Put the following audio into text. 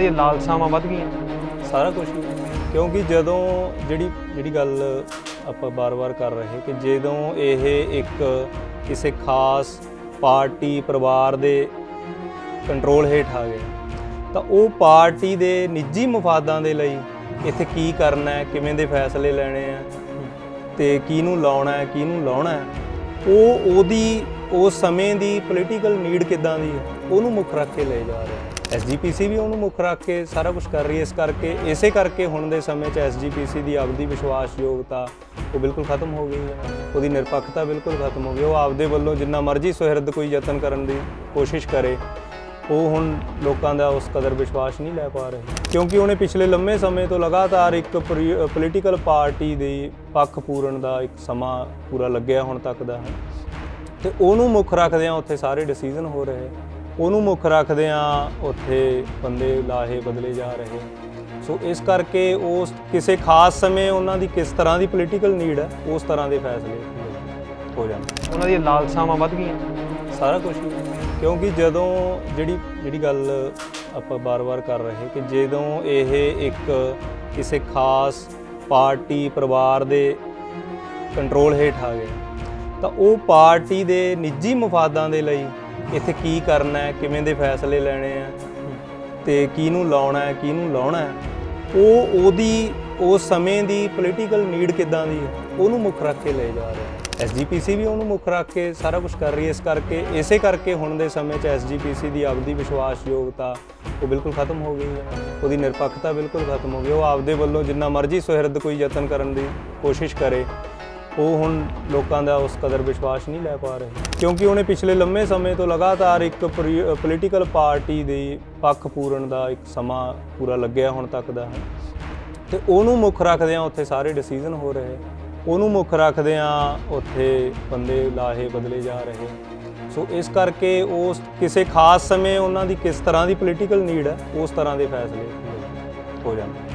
ਦੀਆਂ ਲਾਲਸਾਵਾਂ ਵੱਧ ਗਈਆਂ। ਸਾਰਾ ਕੁਝ ਕਿਉਂਕਿ ਜਦੋਂ ਜਿਹੜੀ ਜਿਹੜੀ ਗੱਲ ਆਪਾਂ ਬਾਰ-ਬਾਰ ਕਰ ਰਹੇ ਕਿ ਜਦੋਂ ਇਹ ਇੱਕ ਕਿਸੇ ਖਾਸ ਪਾਰਟੀ, ਪਰਿਵਾਰ ਦੇ ਕੰਟਰੋਲ ਹੇਠ ਆ ਗਏ, ਤਾਂ ਉਹ ਪਾਰਟੀ ਦੇ ਨਿੱਜੀ ਮਫਾਦਾਂ ਦੇ ਲਈ ਇੱਥੇ ਕੀ ਕਰਨਾ ਹੈ, ਕਿਵੇਂ ਦੇ ਫੈਸਲੇ ਲੈਣੇ ਆ ਤੇ ਕਿਹਨੂੰ ਲਾਉਣਾ ਹੈ, ਕਿਹਨੂੰ ਲਾਉਣਾ ਹੈ, ਉਹ ਉਹਦੀ ਉਸ ਸਮੇਂ ਦੀ ਪੋਲੀਟੀਕਲ ਨੀਡ ਕਿਦਾਂ ਦੀ ਉਹਨੂੰ ਮੁੱਖ ਰੱਖ ਕੇ ਲੈ ਜਾ ਰਿਹਾ ਐਸਜੀਪੀਸੀ ਵੀ ਉਹਨੂੰ ਮੁੱਖ ਰੱਖ ਕੇ ਸਾਰਾ ਕੁਝ ਕਰ ਰਹੀ ਹੈ। ਇਸ ਕਰਕੇ, ਇਸੇ ਕਰਕੇ ਹੁਣ ਦੇ ਸਮੇਂ 'ਚ ਐਸਜੀਪੀਸੀ ਦੀ ਆਪਦੀ ਵਿਸ਼ਵਾਸਯੋਗਤਾ ਉਹ ਬਿਲਕੁਲ ਖਤਮ ਹੋ ਗਈ ਹੈ। ਉਹਦੀ ਨਿਰਪੱਖਤਾ ਬਿਲਕੁਲ ਖਤਮ ਹੋ ਗਈ। ਉਹ ਆਪਦੇ ਵੱਲੋਂ ਜਿੰਨਾ ਮਰਜ਼ੀ ਸੁਹਿਰਦ ਕੋਈ ਯਤਨ ਕਰਨ ਦੀ ਕੋਸ਼ਿਸ਼ ਕਰੇ, ਉਹ ਹੁਣ ਲੋਕਾਂ ਦਾ ਉਸ ਕਦਰ ਵਿਸ਼ਵਾਸ ਨਹੀਂ ਲੈ ਪਾ ਰਹੇ। ਕਿਉਂਕਿ ਉਹਨੇ ਪਿਛਲੇ ਲੰਮੇ ਸਮੇਂ ਤੋਂ ਲਗਾਤਾਰ ਇੱਕ ਪੋਲੀਟੀਕਲ ਪਾਰਟੀ ਦੇ ਪੱਖ ਪੂਰਨ ਦਾ ਇੱਕ ਸਮਾਂ ਪੂਰਾ ਲੱਗਿਆ ਹੁਣ ਤੱਕ ਦਾ। ਹੈ ਤੇ ਉਹਨੂੰ ਮੁੱਖ ਰੱਖਦਿਆਂ ਉੱਥੇ ਸਾਰੇ ਡਿਸੀਜਨ ਹੋ ਰਹੇ। ਉਹਨੂੰ ਮੁੱਖ ਰੱਖਦਿਆਂ ਉੱਥੇ ਬੰਦੇ ਲਾਹੇ ਬਦਲੇ ਜਾ ਰਹੇ। ਸੋ ਇਸ ਕਰਕੇ ਉਸ ਕਿਸੇ ਖਾਸ ਸਮੇਂ ਉਹਨਾਂ ਦੀ ਕਿਸ ਤਰ੍ਹਾਂ ਦੀ ਪੋਲੀਟੀਕਲ ਨੀਡ ਹੈ ਉਸ ਤਰ੍ਹਾਂ ਦੇ ਫੈਸਲੇ ਹੋ ਜਾਂਦੇ। ਉਹਨਾਂ ਦੀਆਂ ਲਾਲਸਾਵਾਂ ਵੱਧ ਗਈਆਂ। ਸਾਰਾ ਕੁਝ ਕਿਉਂਕਿ ਜਦੋਂ ਜਿਹੜੀ ਜਿਹੜੀ ਗੱਲ ਆਪਾਂ ਬਾਰ-ਬਾਰ ਕਰ ਰਹੇ ਕਿ ਜਦੋਂ ਇਹ ਇੱਕ ਕਿਸੇ ਖਾਸ ਪਾਰਟੀ ਪਰਿਵਾਰ ਦੇ ਕੰਟਰੋਲ ਹੇਠ ਆ ਗਏ ਤਾਂ ਉਹ ਪਾਰਟੀ ਦੇ ਨਿੱਜੀ ਮਫਾਦਾਂ ਦੇ ਲਈ ਇੱਥੇ ਕੀ ਕਰਨਾ ਹੈ, ਕਿਵੇਂ ਦੇ ਫੈਸਲੇ ਲੈਣੇ ਆ ਤੇ ਕਿਹਨੂੰ ਲਾਉਣਾ ਹੈ, ਕਿਹਨੂੰ ਲਾਉਣਾ ਹੈ, ਉਹ ਉਹਦੀ ਉਸ ਸਮੇਂ ਦੀ ਪੋਲੀਟੀਕਲ ਨੀਡ ਕਿੱਦਾਂ ਦੀ ਹੈ, ਉਹਨੂੰ ਮੁੱਖ ਰੱਖ ਕੇ ਲਏ ਜਾ ਰਿਹਾ ਐਸਜੀਪੀਸੀ ਵੀ ਉਹਨੂੰ ਮੁੱਖ ਰੱਖ ਕੇ ਸਾਰਾ ਕੁਝ ਕਰ ਰਹੀ ਹੈ, ਇਸ ਕਰਕੇ, ਇਸੇ ਕਰਕੇ ਹੁਣ ਦੇ ਸਮੇਂ 'ਚ ਐਸਜੀਪੀਸੀ ਦੀ ਆਪਦੀ ਵਿਸ਼ਵਾਸਯੋਗਤਾ, ਉਹ ਬਿਲਕੁਲ ਖਤਮ ਹੋ ਗਈ ਹੈ। ਉਹਦੀ ਨਿਰਪੱਖਤਾ ਬਿਲਕੁਲ ਖਤਮ ਹੋ ਗਈ ਉਹ ਆਪਦੇ ਵੱਲੋਂ ਜਿੰਨਾ ਮਰਜ਼ੀ ਸੁਹਿਰਦ ਕੋਈ ਯਤਨ ਕਰਨ ਦੀ ਕੋਸ਼ਿਸ਼ ਕਰੇ ਉਹ ਹੁਣ ਲੋਕਾਂ ਦਾ ਉਸ ਕਦਰ ਵਿਸ਼ਵਾਸ ਨਹੀਂ ਲੈ ਪਾ ਰਹੇ। ਕਿਉਂਕਿ ਉਹਨੇ ਪਿਛਲੇ ਲੰਮੇ ਸਮੇਂ ਤੋਂ ਲਗਾਤਾਰ ਇੱਕ ਪੋਲੀਟੀਕਲ ਪਾਰਟੀ ਦੇ ਪੱਖ ਪੂਰਨ ਦਾ ਇੱਕ ਸਮਾਂ ਪੂਰਾ ਲੱਗਿਆ ਹੁਣ ਤੱਕ ਦਾ। ਹੈ ਤੇ ਉਹਨੂੰ ਮੁੱਖ ਰੱਖਦਿਆਂ ਉੱਥੇ ਸਾਰੇ ਡਿਸੀਜਨ ਹੋ ਰਹੇ। ਉਹਨੂੰ ਮੁੱਖ ਰੱਖਦਿਆਂ ਉੱਥੇ ਬੰਦੇ ਲਾਹੇ ਬਦਲੇ ਜਾ ਰਹੇ। ਸੋ ਇਸ ਕਰਕੇ ਉਸ ਕਿਸੇ ਖਾਸ ਸਮੇਂ ਉਹਨਾਂ ਦੀ ਕਿਸ ਤਰ੍ਹਾਂ ਦੀ ਪੋਲੀਟੀਕਲ ਨੀਡ ਹੈ, ਉਸ ਤਰ੍ਹਾਂ ਦੇ ਫੈਸਲੇ ਹੋ ਜਾਂਦੇ।